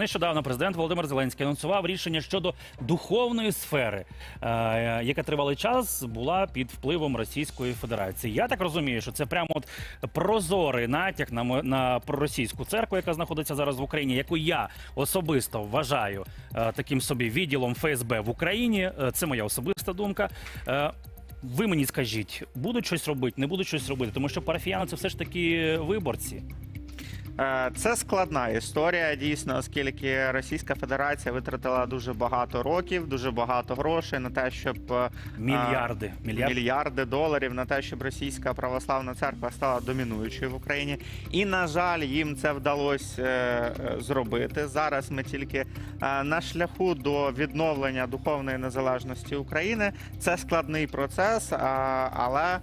Нещодавно президент Володимир Зеленський анонсував рішення щодо духовної сфери, е, яка тривалий час була під впливом Російської Федерації. Я так розумію, що це прямо от прозорий натяк на, на проросійську церкву, яка знаходиться зараз в Україні, яку я особисто вважаю е, таким собі відділом ФСБ в Україні. Е, Це моя особиста думка. Ви мені скажіть, будуть щось робити, не будуть щось робити, тому що парафіяни це все ж таки виборці. Е, Це складна історія, дійсно, оскільки Російська Федерація витратила дуже багато років, дуже багато грошей на те, щоб е, Мільярди. Мільярди. мільярди доларів на те, щоб російська православна церква стала домінуючою в Україні. І на жаль, їм це вдалося е, е, зробити. Зараз ми тільки е, на шляху до відновлення духовної незалежності України. Це складний процес, але.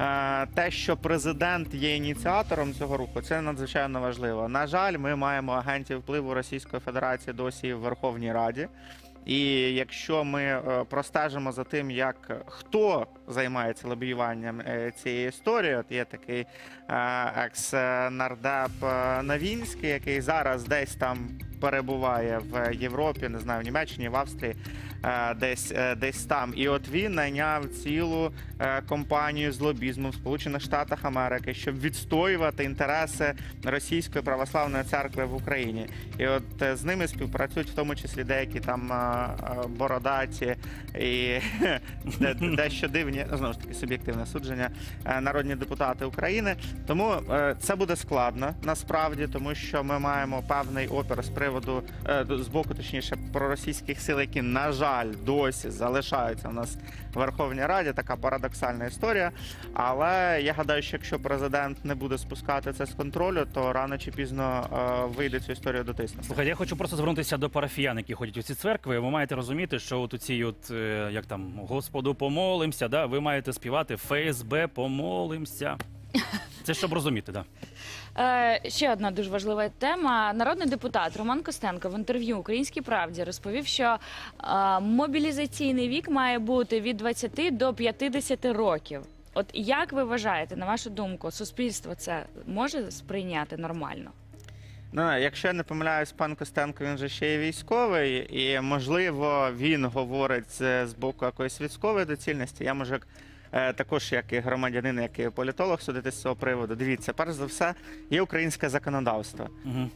Е, Те, що президент є ініціатором цього руху, це надзвичайно важливо. На жаль, ми маємо агентів впливу Російської Федерації досі в Верховній Раді. І якщо ми е, простежимо за тим, як хто займається лобіюванням е, цієї історії, от є такий е, екс-нардеп е, Навінський, який зараз десь там перебуває в Європі, не знаю, в Німеччині, в Австрії, е, десь, е, десь там. І от він найняв цілу е, компанію з лобізму в Сполучених Штатах Америки, щоб відстоювати інтереси Російської православної церкви в Україні. І от з ними співпрацюють в тому числі деякі там бородаті і дещо дивні, знову ж таки, суб'єктивне судження, народні депутати України. Тому це буде складно насправді, тому що ми маємо певний опір з приводу е, з боку, точніше, проросійських сил, які на жаль досі залишаються у нас в Верховній Раді. Така парадоксальна історія. Але я гадаю, що якщо президент не буде спускати це з контролю, то рано чи пізно е, вийде цю історію дотиснути. Слухайте, я хочу просто звернутися до парафіян, які ходять у ці церкви. Ви маєте розуміти, що от у цій, от е, як там Господу помолимся, да, ви маєте співати ФСБ помолимся. Це щоб розуміти, да. Е, ще одна дуже важлива тема. Народний депутат Роман Костенко в інтерв'ю Українській правді розповів, що е, мобілізаційний вік має бути від 20 до 50 років. От як ви вважаєте, на вашу думку, суспільство це може сприйняти нормально? Ну, якщо я не помиляюсь, пан Костенко він же ще є військовий, і можливо він говорить з, боку якоїсь військової доцільності. Я можу як, е, також, як і громадянин, як і політолог, судити з цього приводу. Дивіться, перш за все, є українське законодавство. Угу.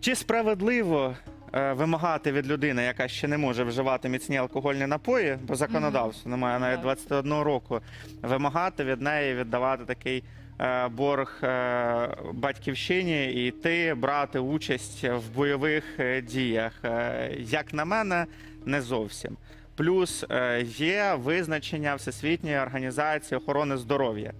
Чи справедливо е, вимагати від людини, яка ще не може вживати міцні алкогольні напої, бо законодавство немає навіть Так. 21 року, вимагати від неї віддавати такий е, борг е, батьківщині і йти брати участь в бойових е, діях? Е, як на мене, не зовсім. Плюс е, є визначення Всесвітньої організації охорони здоров'я,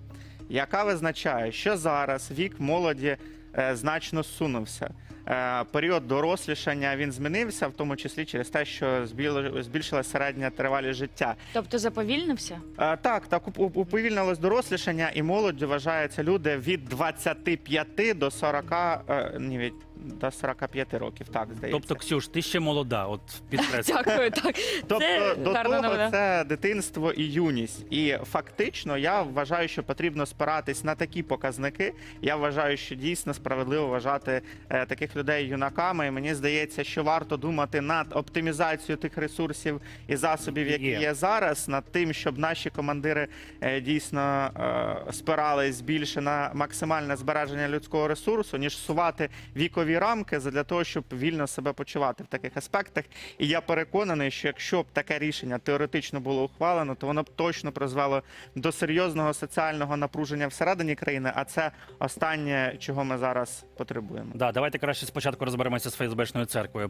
яка визначає, що зараз вік молоді е, значно зсунувся. Е, Період дорослішання він змінився, в тому числі через те, що збіл- збільшилася середня тривалість життя. Тобто заповільнився? Так, так уп- уп- уповільнилось дорослішання, і молоддю вважаються люди від 25 до 40, е, ні, від до 45 років. Так здається. Тобто, Ксюш, ти ще молода, от підкреслю. Дякую, так. Тобто Це до гарна того новина. це дитинство і юність. І фактично я вважаю, що потрібно спиратись на такі показники. Я вважаю, що дійсно справедливо вважати е, таких людей юнаками. І мені здається, що варто думати над оптимізацією тих ресурсів і засобів, які Є. є зараз, над тим, щоб наші командири е, дійсно е, спирались більше на максимальне збереження людського ресурсу, ніж сувати вікові рамки для того, щоб вільно себе почувати в таких аспектах. І я переконаний, що якщо б таке рішення теоретично було ухвалено, то воно б точно призвело до серйозного соціального напруження всередині країни. А це останнє, чого ми зараз потребуємо. Да, давайте краще спочатку розберемося з ФСБшною церквою.